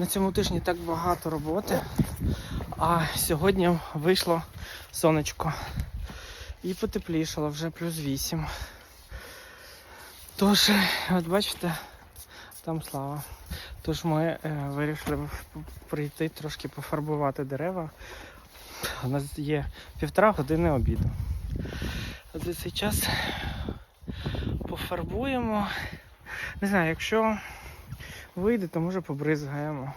На цьому тижні так багато роботи, а сьогодні вийшло сонечко і потеплішало вже плюс 8. Тож, от бачите, там слава. Тож ми е, вирішили прийти трошки пофарбувати дерева. У нас є півтора години обіду. За цей час пофарбуємо. Не знаю, якщо вийде, то може побризгаємо.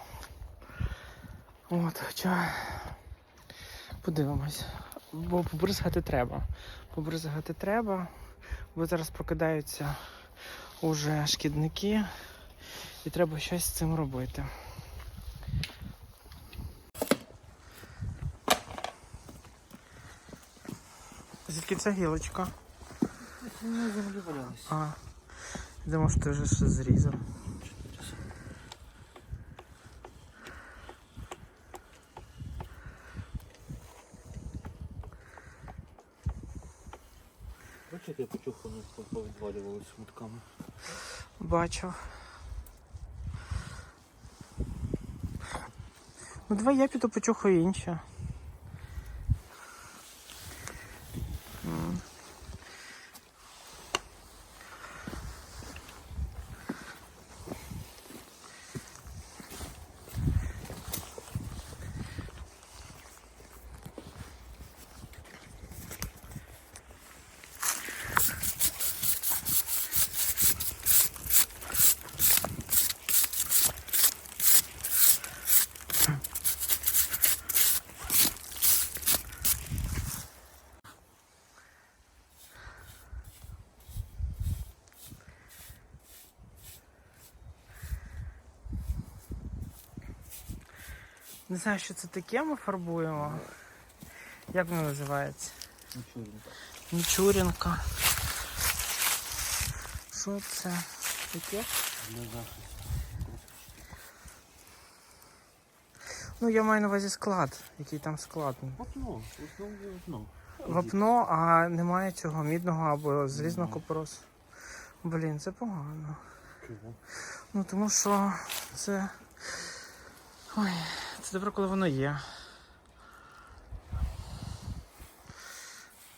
От, хоча подивимось. Бо побризгати треба. Побризгати треба, бо зараз прокидаються уже шкідники, і треба щось з цим робити. Звідки ця гілочка? А, думав, що ти вже щось зрізав. Бачиш, я я почухану повідвалювалися смутками. Бачив. Ну давай я піду почухаю інше. Не знаю, що це таке ми фарбуємо. Як воно називається? Нічого. Мічурінка. Що це таке? Для захисту. Ну, я маю на увазі склад. Який там склад? Вапно, вапно. Вапно, а немає цього мідного або залізного Немає. купоросу. Блін, це погано. Чого? Ну тому що це. Ой, це добре, коли воно є.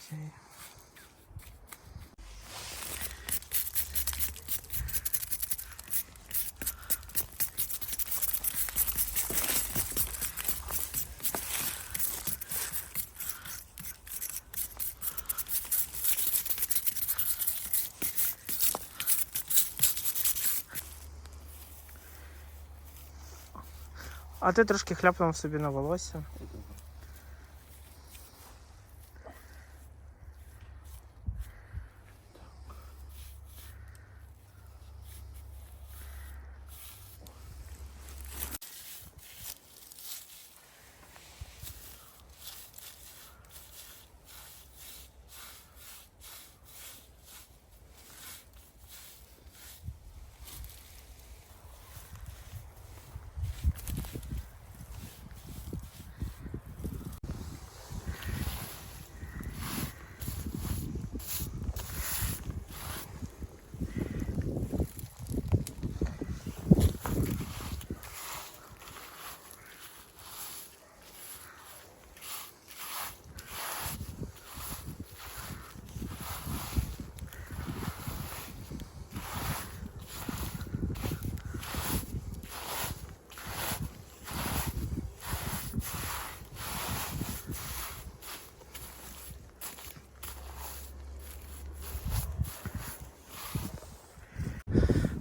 Окей. А ти трошки хляпнув собі на волосся.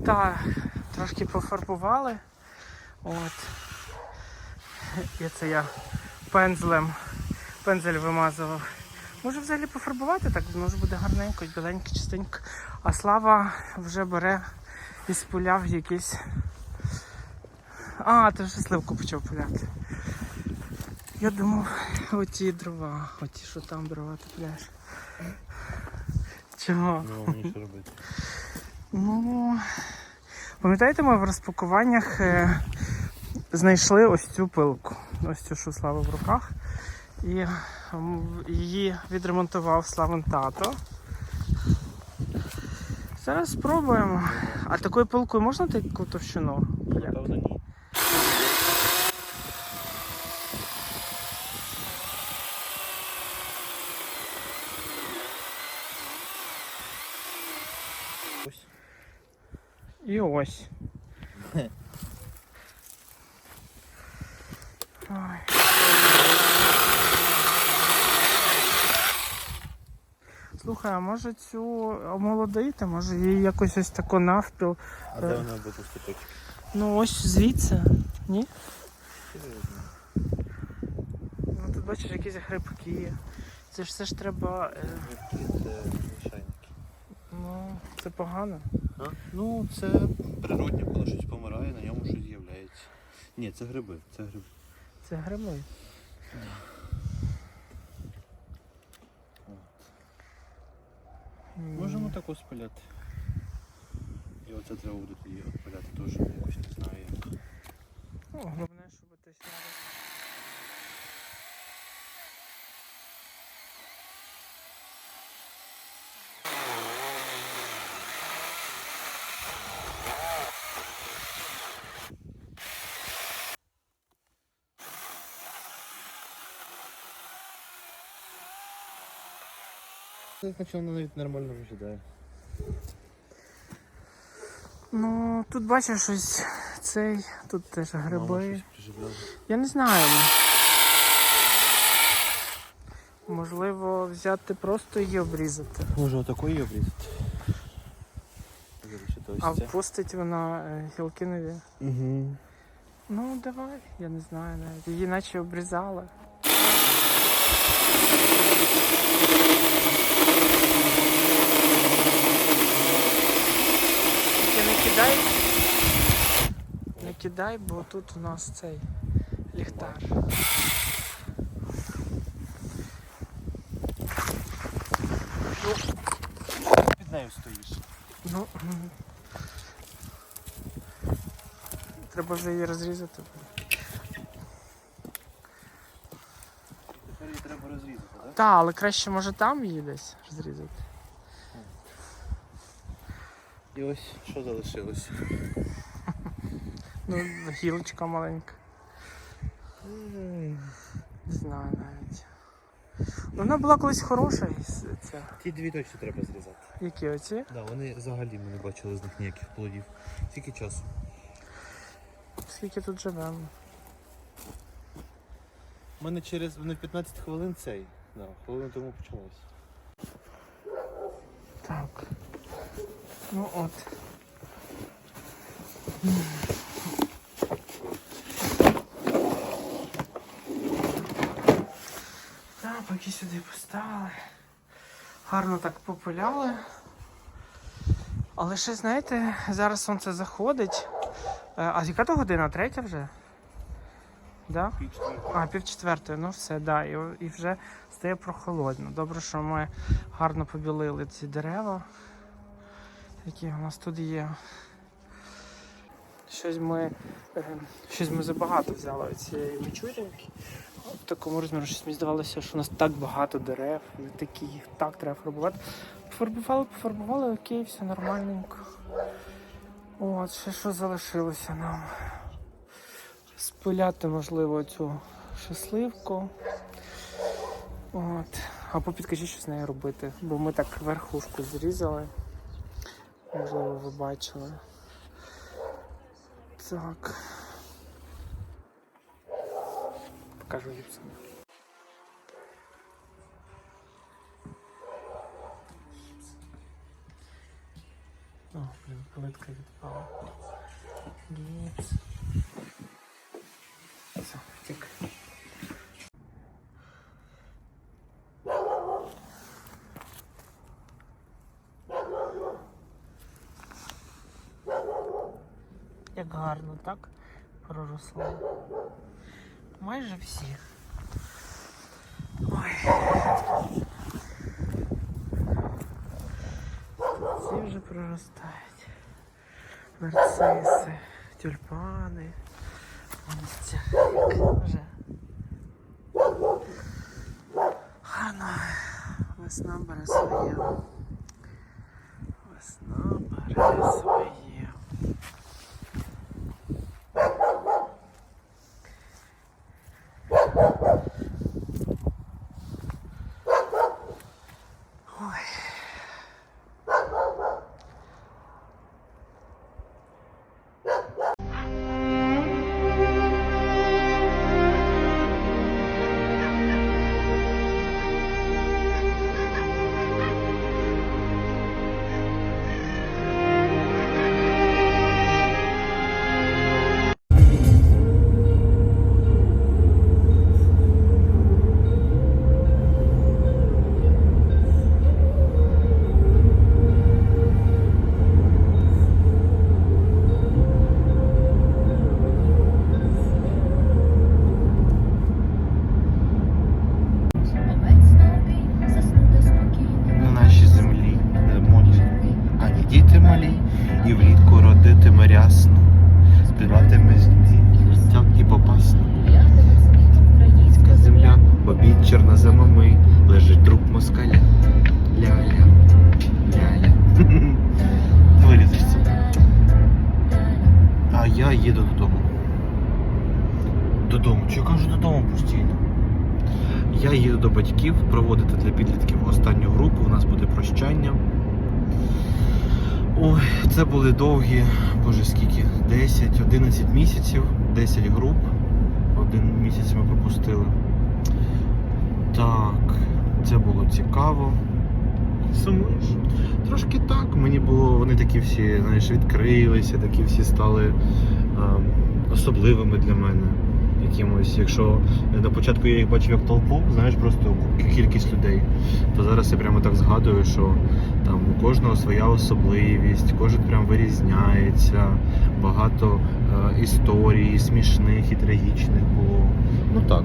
Так, трошки пофарбували. От. І це я пензлем. Пензель вимазував. Може взагалі пофарбувати так, може буде гарненько, біленько, чистенько. А слава вже бере і спуляв якийсь. А, ти вже сливку почав пуляти. Я думав, оті дрова, оті, що там дрова ти. Чого? Ну, мені що робити. Ну, пам'ятаєте, ми в розпакуваннях е, знайшли ось цю пилку. Ось цю, що Слава в руках. І її відремонтував Славин тато. Зараз спробуємо. А такою пилкою можна таку товщину? Напевно, ні. І ось. Ой. Слухай, а може цю омолодити? Може її якось ось тако навпіл. А де вона буде точки? Ну ось звідси. Ні? Ну тут бачиш якісь грибки. Це ж все ж треба. е, Це лишайники. Ну, це погано. А? Ну, це природне, коли щось помирає, на ньому щось з'являється. Ні, це гриби, це гриби. Це гриби. М. Можемо тако спиляти. І оце треба буде тоді опиляти теж, якось не знаю як. Ну, головне, щоб ти сняли. Хоча воно навіть нормально виглядає. Ну, тут бачиш щось цей, тут теж гриби. Я не знаю. Можливо, взяти просто її обрізати. Може отакої обрізати? А впустить вона е, гілки нові. Угу. Ну, давай, я не знаю навіть. Її наче обрізали. Тільки не кидай. Не кидай, бо тут у нас цей ліхтар. Під нею стоїш. Ну. Треба вже її розрізати. Тепер її треба розрізати, так? Так, але краще може там її десь розрізати. І ось що залишилось. Ну, гілочка маленька. Не знаю навіть. Ну, вона була колись хороша. Ця. Ті дві точно треба зрізати. Які оці? Да, вони взагалі ми не бачили з них ніяких плодів. Скільки часу? Скільки тут живемо? У мене через вони 15 хвилин цей. Да, хвилину тому почалось. Так. Ну от. Так, поки сюди поставили. Гарно так попиляли. Але ще, знаєте, зараз сонце заходить. Е, А яка то година? Третя вже? Да? А, пів четвертої, ну все, да. І, і вже стає прохолодно. Добре, що ми гарно побілили ці дерева, які у нас тут є. Щось ми, е, щось ми забагато взяли цієї мічурінки. В такому розмірі щось мені здавалося, що у нас так багато дерев, і такі їх так треба фарбувати. Пофарбували, пофарбували, окей, все нормальненько. От, ще що залишилося нам. Спиляти, можливо, цю щасливку. От. Або підкажіть, що з нею робити. Бо ми так верхушку зрізали. Можливо, ви бачили. Так. Покажу гіпсом. О, блін, плитка відпала. Гіпс. гарно, так? Проросло. Майже всі. Ой. Ці вже проростають. Нарциси, тюльпани. Ось це як вже. Гарно. Весна бере своє. Весна бере своє. діти малі, і влітку родитиме рясно, співатиме дітям і попасно. Українська земля, обід чорна за мами, лежить труп москаля. Ля-ля, ля-ля. Вирізишся. А я їду додому. Додому. Чи я кажу додому постійно? Я їду до батьків проводити для підлітків останню групу, у нас буде прощання. Ой, це були довгі, боже скільки, 10-11 місяців, 10 груп. Один місяць ми пропустили. Так, це було цікаво. Сумуєш? Трошки так. Мені було, вони такі всі, знаєш, відкрилися, такі всі стали ем, особливими для мене. Якимось, якщо на початку я їх бачив як толпу, знаєш, просто кількість людей, то зараз я прямо так згадую, що там у кожного своя особливість, кожен прям вирізняється, багато е, історій, смішних і трагічних було. Ну так.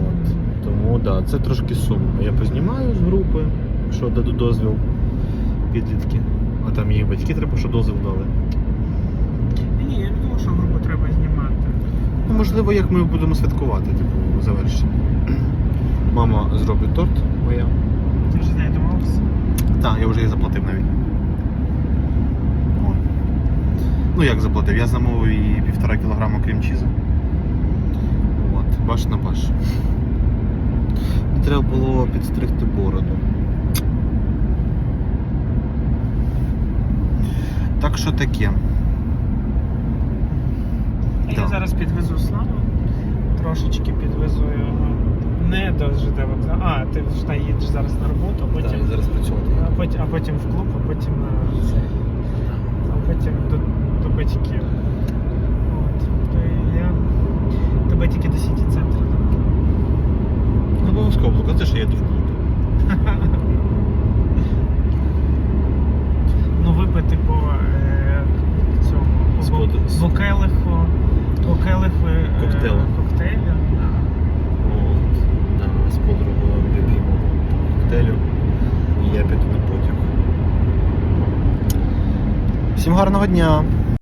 От. Тому да, це трошки сумно. Я познімаю з групи, що дадуть дозвіл підлітки. А там її батьки треба, щоб дозвіл дали. Ні, я не думаю, що групу треба знімати. Ну, можливо, як ми будемо святкувати, типу, завершення. Мама зробить торт моя. Ти вже з нею домовився? Так, я вже їй заплатив навіть. О. Ну як заплатив? Я замовив їй півтора кілограма крем-чізу. От, баш на баш. Треба було підстригти бороду. Так що таке. Я зараз підвезу Славу. Трошечки підвезу його. Не до ЖД вокзалу. А, ти ж їдеш зараз на роботу, а потім, зараз працювати. а потім, а потім в клуб, а потім на. А потім до, до батьків. От. То я тебе тільки до сіті центру. Ну, обов'язково, блока, це ж я йду в клуб. Ну, випити по е, цьому по Спод- бо- бокелиху, бокелиху е, Коктейлю. коктейлю. От, да, з подругою любимого коктейлю. І